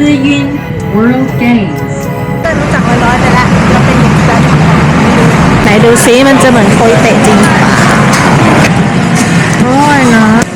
日音 World Games. รู้จักร้อยๆไปแล้วเราเป็นอย่างไรไหนดูซิมันจะเหมือนโคยเตะจริงหรือเปล่าโอ้ยนะ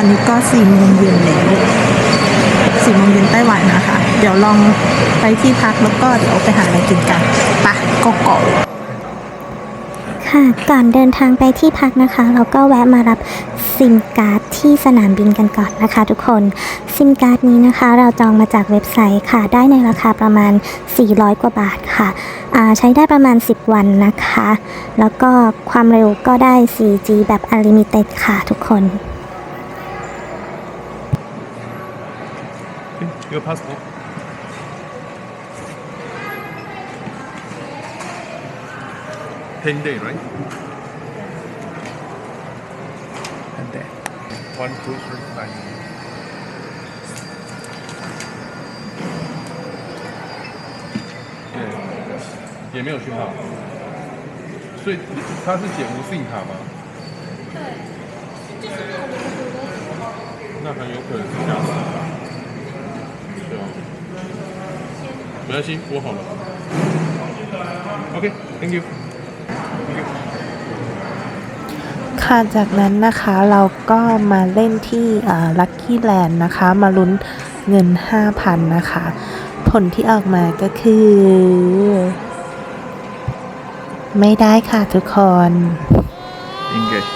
อนเนาะเพราะว่าตอนนี้ก็สี่โมงเย็นแล้วสี่โมงเย็นไต้หวันนะคะ เดี๋ยวลองไปที่พักแล้วก็เดี๋ยวไปหาอะไรกินกันไปะก็เกาะค่ะก่อนเดินทางไปที่พักนะคะ เราก็แวะมารับซิมการ์ดที่สนามบินกันก่อนนะคะ ทุกคนซิมการ์ดนี้นะคะ เราจองมาจากเว็บไซต์ค่ะ ได้ในราคาประมาณ 400 กว่าบาทค่ะใช้ได้ประมาณ 10 วันนะคะ แล้วก็ความเร็วก็ได้ 4G แบบ Unlimited ค่ะทุกคน Your passport. Ten day, right? Ten day. One, two, three, five. 对，也没有讯号，所以你它是解无信卡吗？对，就是那很有可能是这样子。没关系，我好了。OK，Thank、you。Thank you。 ค่ะจากนั้นนะคะเราก็มาเล่นที่ลัคกี้แลนด์นะคะ มาลุ้นเงิน 5,000 นะคะ ผลที่ออกมาก็คือ ไม่ได้ค่ะทุกคน English。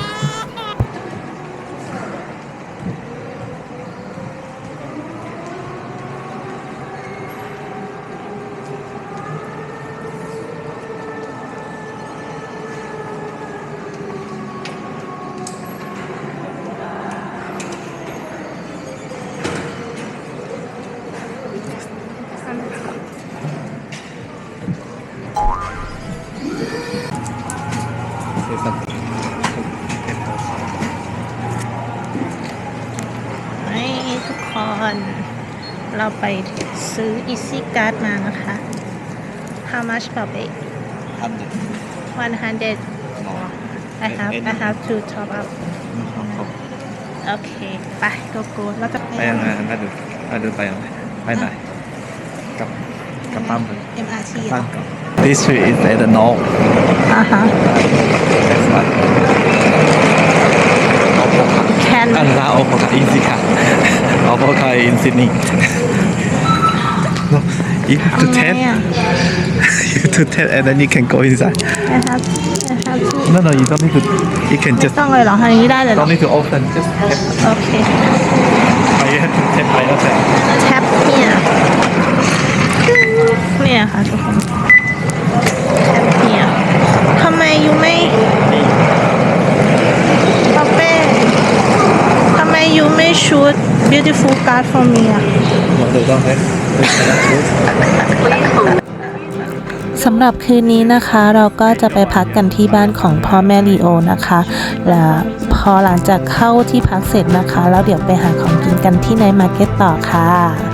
much per day 100 more I have I have to top up โอเคไปโกโก้เราจะไปไปยังไงน่าดูน่าดูไปยังไงไปไหนกลับกลับบ้านไป MRT บ้านก่อน This trip is at the north อ่าฮะ Next one แคนอันลาโอโฟกาอีซิค่ะโอโฟกา in Sydney no you have to ทำไง tap อะ you have to tap and then you can go inside I have I have to no no you don't need to you can ไม่ just ต้องเลยเหรอทำอย่างนี้ได้เลยเหรอ don't need to open just tap โอเค but you have to tap by yourself tap here เนี่ยค่ะทุกคนแคมป์เนี่ยทำไมยูไม่ปาเป้ทำไมยูไม่ชูด beautiful card for me อะมาดูต้องให้ สำหรับคืนนี้นะคะเราก็จะไปพักกันที่บ้านของพ่อแม่ลีโอนะคะ และพอหลังจากเข้าที่พักเสร็จนะคะ แล้วเดี๋ยวไปหาของกินกันที่ในมาร์เก็ตต่อค่ะ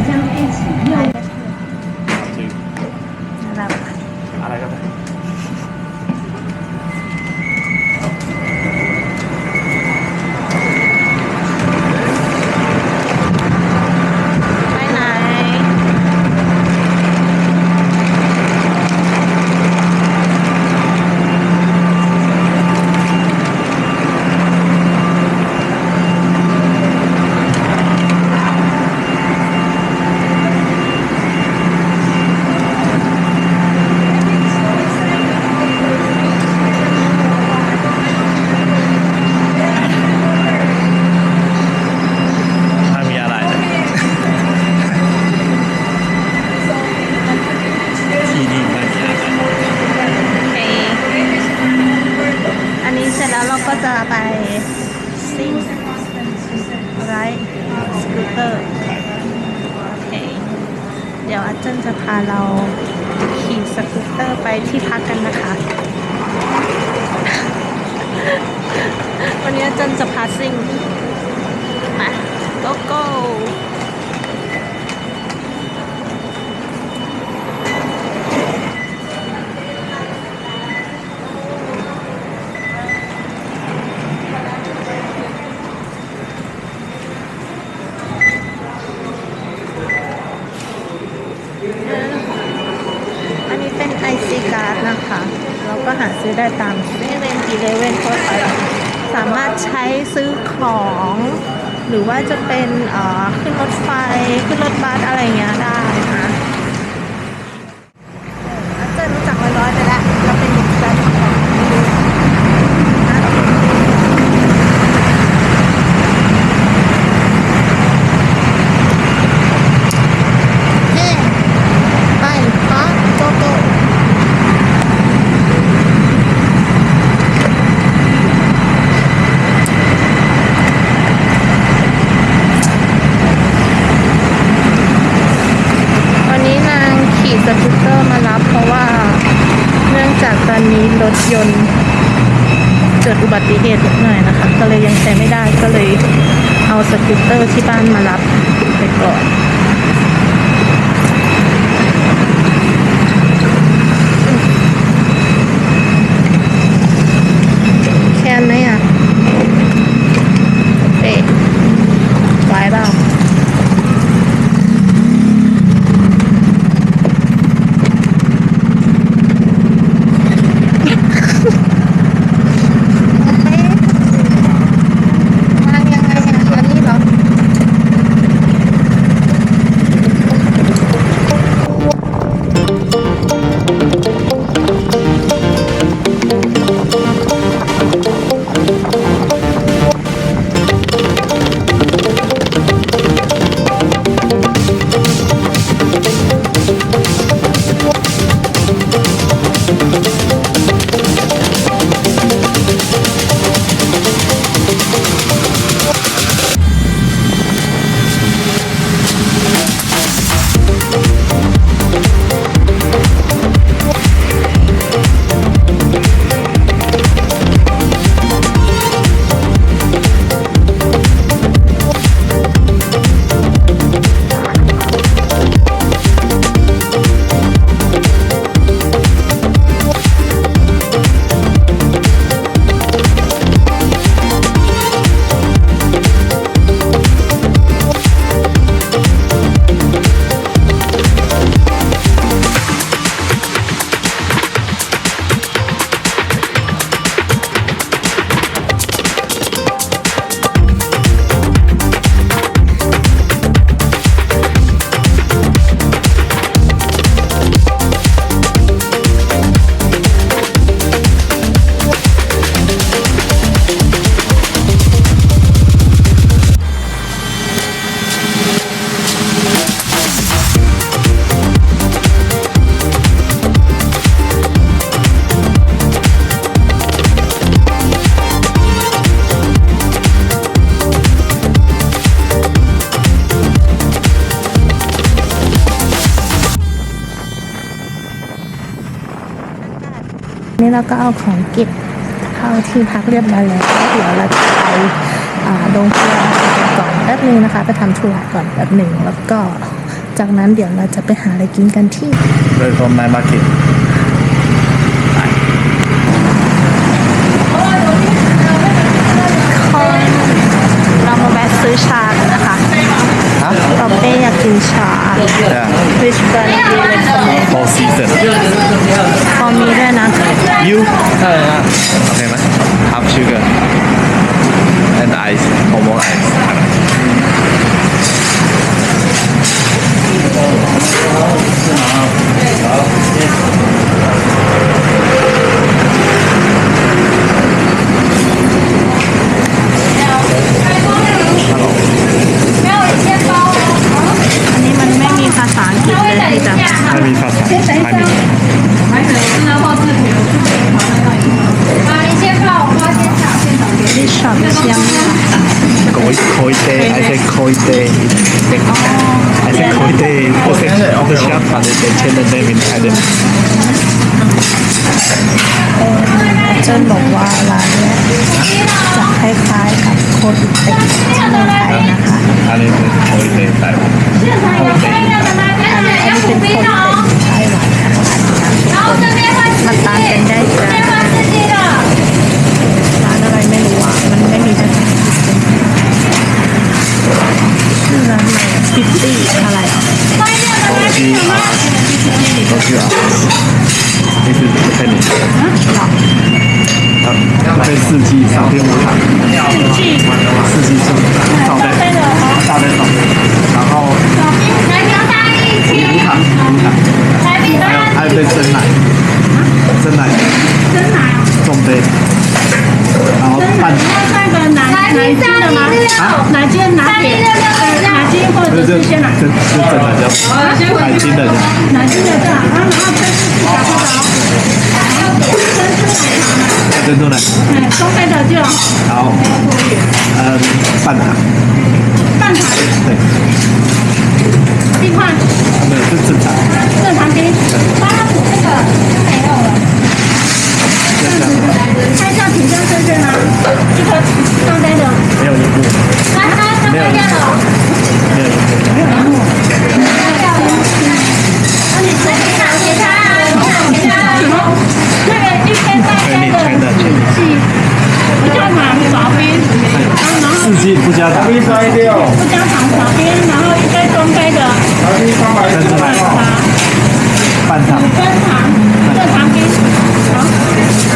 อะไรก็ได้ ไปไหน ไม่มีอะไรเลยที่นี่ไม่มีอะไร โอเค อันนี้เสร็จแล้วเราก็จะไปซิ่งไรสกูตเตอร์ โอเค เดี๋ยวอาจารย์จะพาเราขี่สกูตเตอร์ไปที่พักกันนะคะ วันนี้อาจารย์จะพาซิ่งมาโกโก้ อันนี้เป็นไอซีการ์ดนะคะ เราก็หาซื้อได้ตามเซเว่นอีเลเว่นทั่วไปสามารถใช้ซื้อของ หรือว่าจะเป็นขึ้นรถไฟ ขึ้นรถบัสอะไรเงี้ยได้นะอาจารย์รู้จักร้อยๆไปแล้ว เราเป็นเด็กแฟนของเฮ้ไปพักโกโก้ วันนี้นางขี่สกูตเตอร์มารับเพราะว่า เนื่องจากตอนนี้รถยนต์ เกิดอุบัติเหตุนิดหน่อยนะคะ ก็เลยยังใช้ไม่ได้ ก็เลยเอาสกูตเตอร์ที่บ้านมารับไปก่อน นี่เราก็เอาของเก็บเข้าที่พักเรียบร้อยแล้วเดี๋ยวเราจะไปอ่าโรงพยาบาลกันก่อนแป๊บนึงนะคะ ไปทำธุระก่อนแป๊บหนึ่งแล้วก็จากนั้นเดี๋ยวเราจะไปหาอะไรกินกันที่เลย from night market เรามาแวะซื้อชากันนะคะฮะตอบเป้อยากกินชา yeah Which brand do you recommend all season you ใช่ฮะโอเคไหม half sugar and ice normal ice อั มันไม่มีภาษาอังกฤษเลยที่จะไม่มีภาษาไม่มีที่ช็อปเชียงใหม่โคยโคยเต I said โคยเต I said โคยเต Okay the shop and they change the name in Thailand เจิ้นบอกว่าร้านเนี้ยจะคล้ายๆกับโคตรเต็กที่เมืองไทยนะคะอันนี้เป็นโคยเตไต้หวันโคยเตอันนี้เป็นโคตรเต็กไต้หวันนะคะมันตามกันได้ 第四季他来了，超级！第四季超级英雄去了。第四季在哪？嗯，好。好，第四季闪电五场。第四季，第四季上上单。上单。下单上。然后。闪电雷霆大。五场，五场。还有还有杯蒸奶。啊？奶。蒸奶。总杯。然后半。那三个哪奶间的吗？啊，哪奶哪点？奶间或者是哪？奶是哪奶？哪间的？哪间的？啊，然后珍珠奶，东北的就好，嗯，半塔，半奶，对，冰块，没有，奶正常，正常冰，奶普那个。拍照请向深圳吗？这个上单的，没有荧幕，他他他拍掉了。没有荧幕。那你谁给他给他给他什么？那个一边在全力全的全力，不加糖少冰，然后四季不加糖，不加糖少冰，然后一杯中杯的珍珠奶茶，半糖。分糖热糖冰。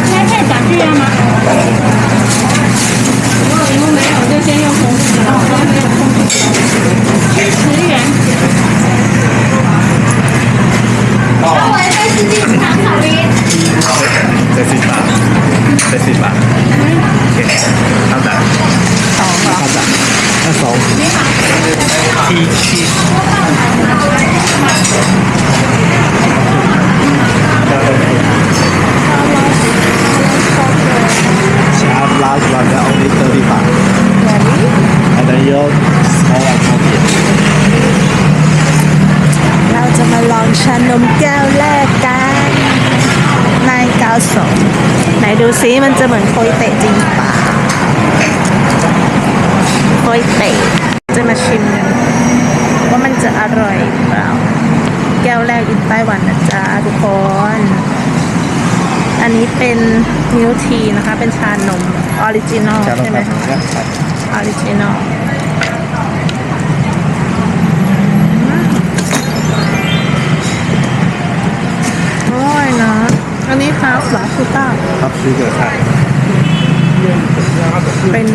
现在长这样吗？我以没有。 อันนี้เป็นมิลทีนะคะ เป็นชานมออริจินอลใช่ไหมออริจินอลอร่อยนะ อันนี้ฮาฟหรอคือต้าครับซื้อเกิดใช่เป็น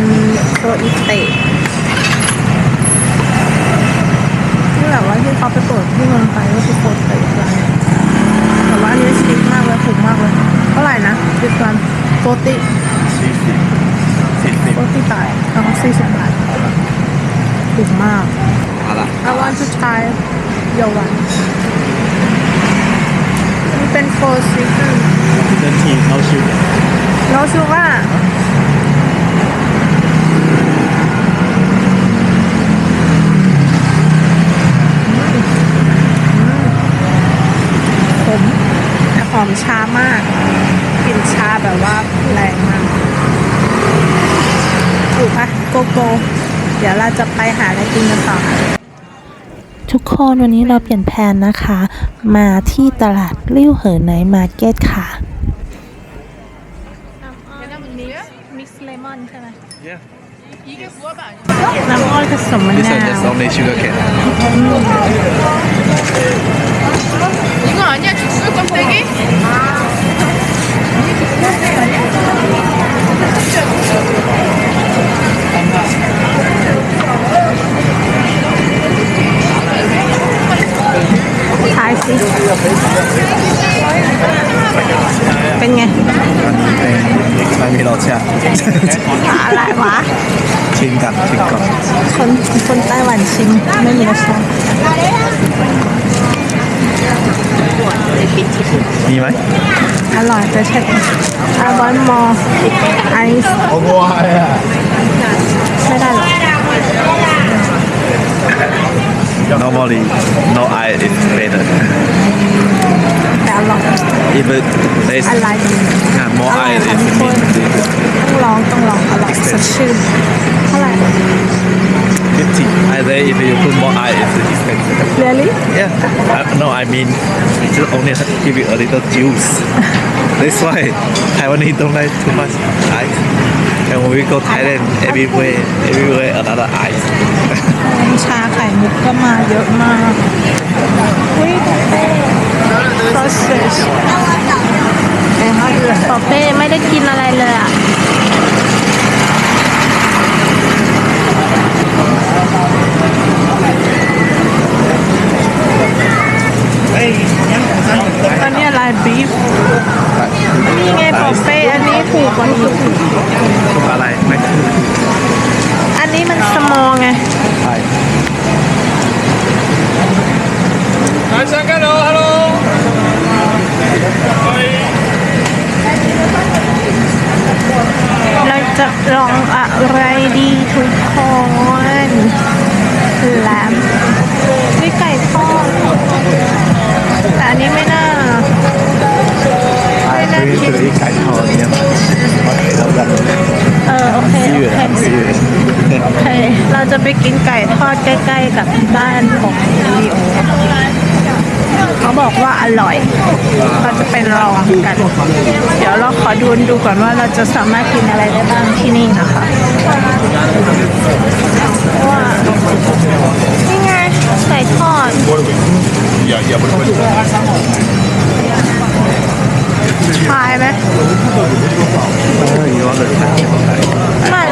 โคอิเตะที่แบบว่าที่เขาไปเปิดที่เมืองไทยก็คือโคอิเตะร้านเนี่ยแต่ว่าอันนี้ชิคมากเลยถูกมากเลย เท่าไหร่นะดิสวันโปรตีสิบสี่สิบโปรติบาทอ๋อสี่สิบบาทถูกมาก อะไร I want to try ยาวันี่เป็น four season เป็นทีเขาชื่อเราชื่ว่าผมหอมชามาก แบบว่าแรงมากถูกปะโกโก้ เดี๋ยวเราจะไปหาอะไรกินกันต่อ ทุกคนวันนี้เราเปลี่ยนแผนนะคะ มาที่ตลาดริ้วเหอไนท์มาร์เก็ตค่ะ มิกซ์เลมอนใช่ไหม Yeah. น้ำอ้อยผสมมะ This นา one just ว only sugar cane. 이거 아니야 주스 껍데기? ทายสิ เป็นไงอันนี้เป็นไม่มีรสชาติอะไรวะชิมกันชิมก่อนคนคนไต้หวันชิมไม่มีรสชาติมีไหมอร่อยแต่เช็ด I want more ice โอ้โหอะไม่ได้หรอ Normally no ice is better แต่อร่อย if it there's อะไร yeah, more อร่อย ice ค่ะ is ทุกคน ต้องลองต้องลองอร่อยสดชื่นเท่าไหร่ 50 I say if you put more ice it's expensive really Yeah, I, no, I mean, just only give you a little juice. That's why Taiwanese don't like too much ice. And when we go Thailand, everywhere, everywhere another ice. ชาไข่มุกก็มาเยอะมาก อุ้ย process ปอเป้ไม่ได้กินอะไรเลยอะ อันนี้อะไรบีฟนี่ไงปอเป้ อันนี้ถูกกว่านี้ อะไรไม่คือ อันนี้มันสมอลไง ใช่ เราจะลองอะไรดีทุกคนแหลมนี่ไก่ทอดแต่อันนี้ไม่น่า ไอ้คือคือไก่ทอดเนี่ย กินไก่ทอดใกล้ๆกับบ้านของลีโอเขาบ อกว่าอร่อย เราจะไปลองกัน เดี๋ยวเราขอดูดูก่อนว่าเราจะสามารถกินอะไรได้บ้างที่นี่นะคะว่านี่ไงไก่ทอดพายไหม you want the ไม่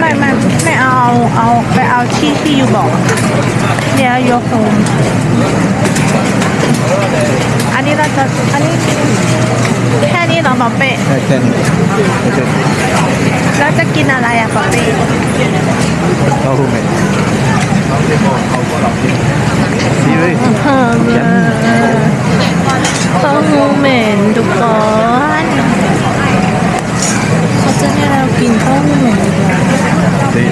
ไม่ไม่ไม่เอาเอาไปเอาที่ที่ยูบอกเดี๋ยวยกโฮม อันนี้เราจะอันนี้แค่นี้เหรอหมอเป้แค่แค่นี้โอเคแล้วจะกินอะไรอะหมอเป้เต้าหู้เหม็นดีเลยเพิ่มเลยเต้าหู้เหม็นทุกคนเขาจะให้เรากินเต้าหู้เหม็นอีกแล้วดี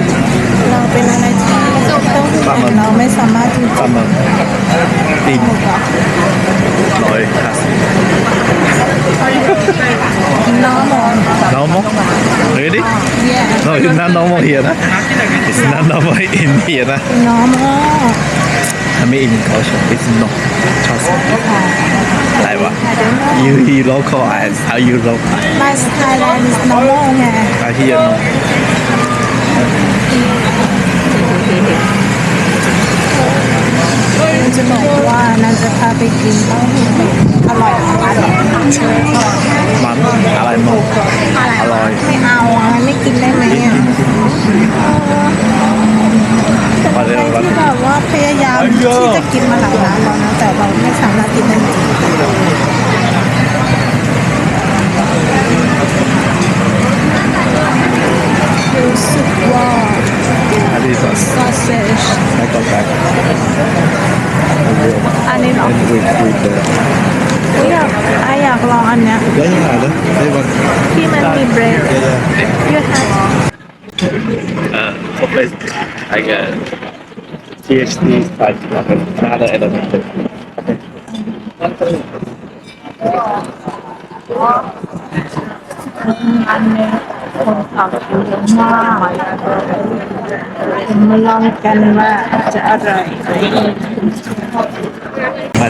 เราเป็นอะไรที่เต้าหู้เหม็นเราไม่สามารถที่จะปลาหมึกตีน ร้อยห้าสิบ normal normal really no it's not normal here นะ it's not normal in here นะ normal I mean in culture it's not trust me อะไรวะ you he local as how you local my Thailand is normal ไง I hear no มัน จะบอกว่านันจะพาไปกินเต้าหู้เหม็นอร่อยมากเลยมันอะไรมั้งอร่อยไม่เอาอะไม่กินได้ไหมอะพอเดี๋ยววันที่แบบว่าพยายามที่จะกินมาหลายร้านแล้วนะแต่เราไม่สามารถกินได้จริงรู้สึกว่า อันนี้สัส sausage ไม่ต้องการ อันนี้เหรอ and with with the อยากไออยากลองอันเนี้ย ได้ยังไงนะได้วัน ที่มันมีเบรด you have เอ่อผมเป็น like a PhD study of another element อันนี้คนขับเยอะมากมาลองกันว่าจะอร่อยไหม ไม่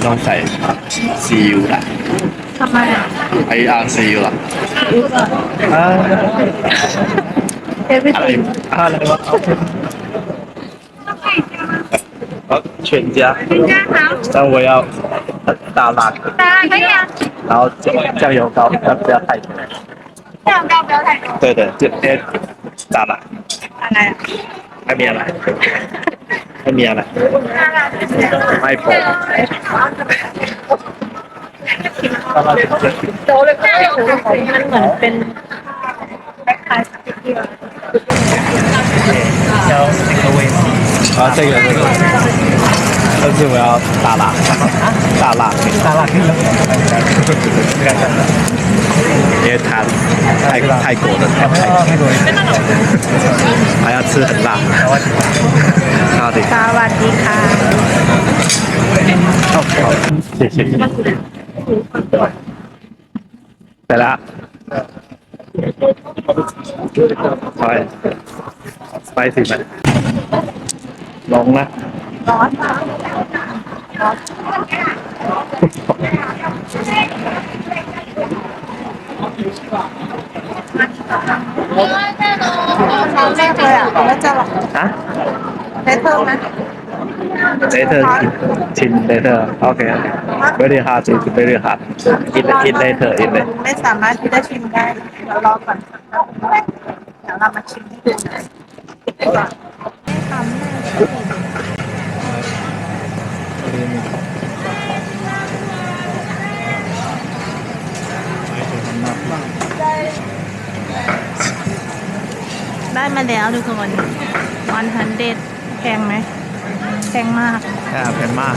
ต้องใส่ซีอิ๊วละทำไมอะไออาร์ซีอิ๊วละอ่าอะไร everything อะไรวะ 全家。全家好。但我要大辣的。大家可以啊，然后酱酱油膏要不要太多？酱油膏不要太多。对对，就先大辣，อะไรอ่ะ 还没来，还没来，ไม่พอ大辣就是 มันเหมือนเป็นคล้ายๆสติ๊กเกอร์ 啊，这个这个， 但是我要大辣，大辣，大辣可以了。因为它泰泰国的泰国，还要吃很辣。好的， สวัสดีค่ะ 好，好，谢谢。来啦。ไปไปสิไหมลองนะ ครั้งแรกเลยอะแล้วจะหรอฮะได้เพิ่มไหม later ชิม later โอเค very hard is very hard eat eat later eat later ไม่สามารถที่จะชิมได้เดี๋ยวรอก่อนเดี๋ยวเรามาชิมให้ดูนะ ได้มาแล้วทุกคนวันฮันเดดแพงไหมแพงมากแค่เป็นมาก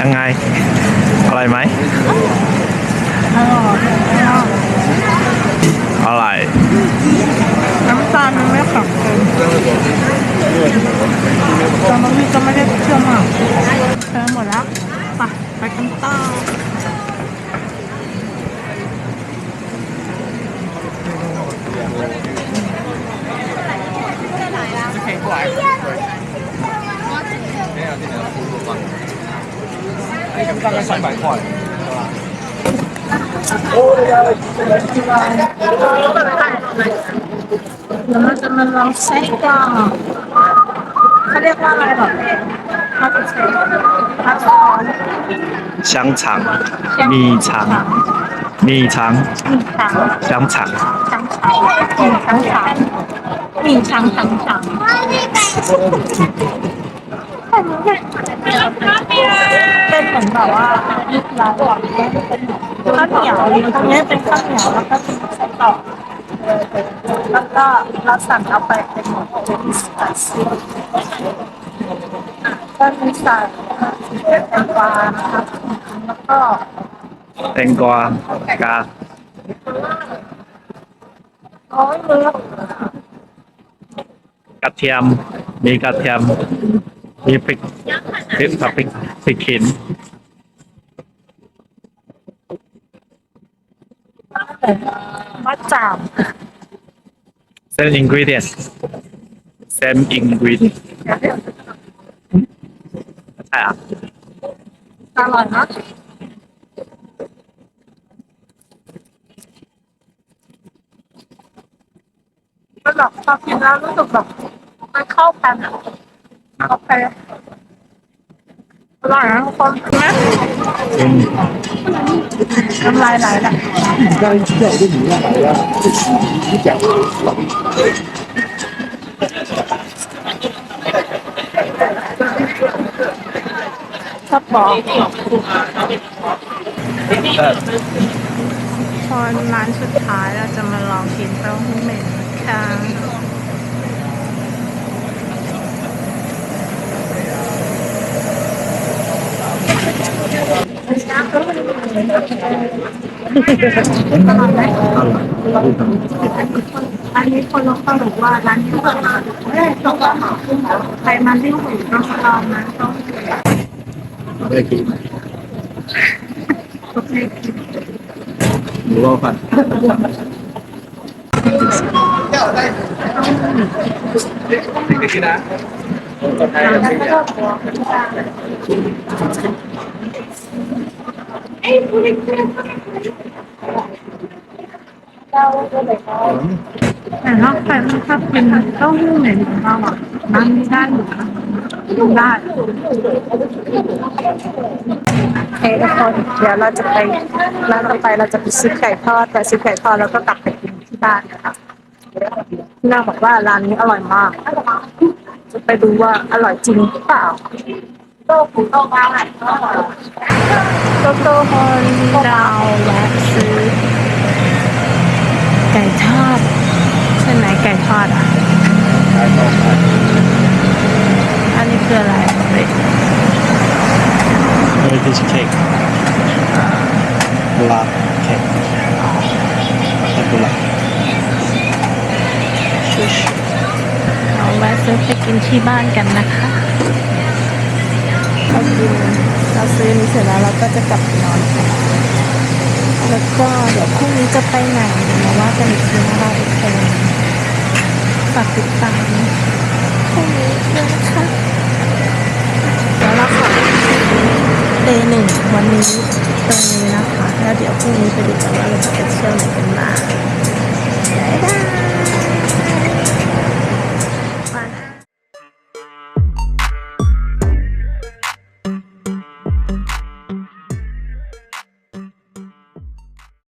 ยังไงอะไรไหม ลองไส้กรอกเขาเรียกว่าอะไรหรอมาจากเชฟมาจากออน 香肠、米肠、米肠、 มีช้าง 香肠。 ช้างช้างมีช้างช้างมีช้างช้างช้างเป็นเหมือนแบบว่าร้านหวานข้าวเหนียวตรงนี้เป็นข้าวเหนียวแล้วก็มีไส้กรอก แล้วก็เราสั่งเอาไปเป็นเป็นสไตล์ซีก็มีใส่งแตงกวานะคะแล้วก็แตงกวากับอ๋อเนื้อกระเทียม มีกระเทียม มีพริกพริกกับพริกพริกขินมัดจาม same ingredient same ingredient ใช่อะอร่อยนะก็แบบพอกินแล้วรู้สึกแบบมันเข้ากันอะโอเคอ ร่อยนะทุกคนนะน้ำลายไหลแหนีไหละชอบบอกเออพอร้านสุดท้ายเราจะมาลองกินเต้าหู้เหม็นค่ะ อร่อยไหมอันนี้คนลงสรุปว่าร้านนี้เปิดมาเอ้ยตรงว่าหาขึ้นแล้วใครมาที่หูต้องลองนะต้องไม่ได้กินหมูรอฟันแต่ถ้าใคร ไม่ชอบกินเต้าหู้เหม็นของเราอะร้านนี้ได้อยู่นะได้โอเคทุกคนเดี๋ยวเราจะไปร้านต่อไปเราจะไปซื้อไก่ทอดแต่ซื้อไก่ทอดแล้วก็กลับไปกินที่บ้านนะคะพี่นาบอกว่าร้านนี้อร่อยมาก จะไปดูว่าอร่อยจริงหรือเปล่า โต้หูโตมาโตโตฮอนเราแวะซื้อไก่ทอดใช่ไหมไก่ทอดอะ อันนี้คืออะไรเฮ้ยเฮ้ยดิชเค้กกุหลาบเค้กกุหลาบชูเอาแวะซื้อไปกินที่บ้านกันนะคะ กินเราซื้อนี้เสร็จแล้วเราก็จะกลับนอนแล้วก็เดี๋ยวพรุ่งนี้จะไปไหนมาว่ากันอีกทีนะคะทุกคนฝากติดตามพรุ่งนี้ด้วยนะคะแล้วเราขอเดย์หนึ่งวันนี้ตรงนี้นะคะแล้วเดี๋ยวพรุ่งนี้ไปดูกันว่าเราจะไปเที่ยวไหนกันบ้างบ๊ายบาย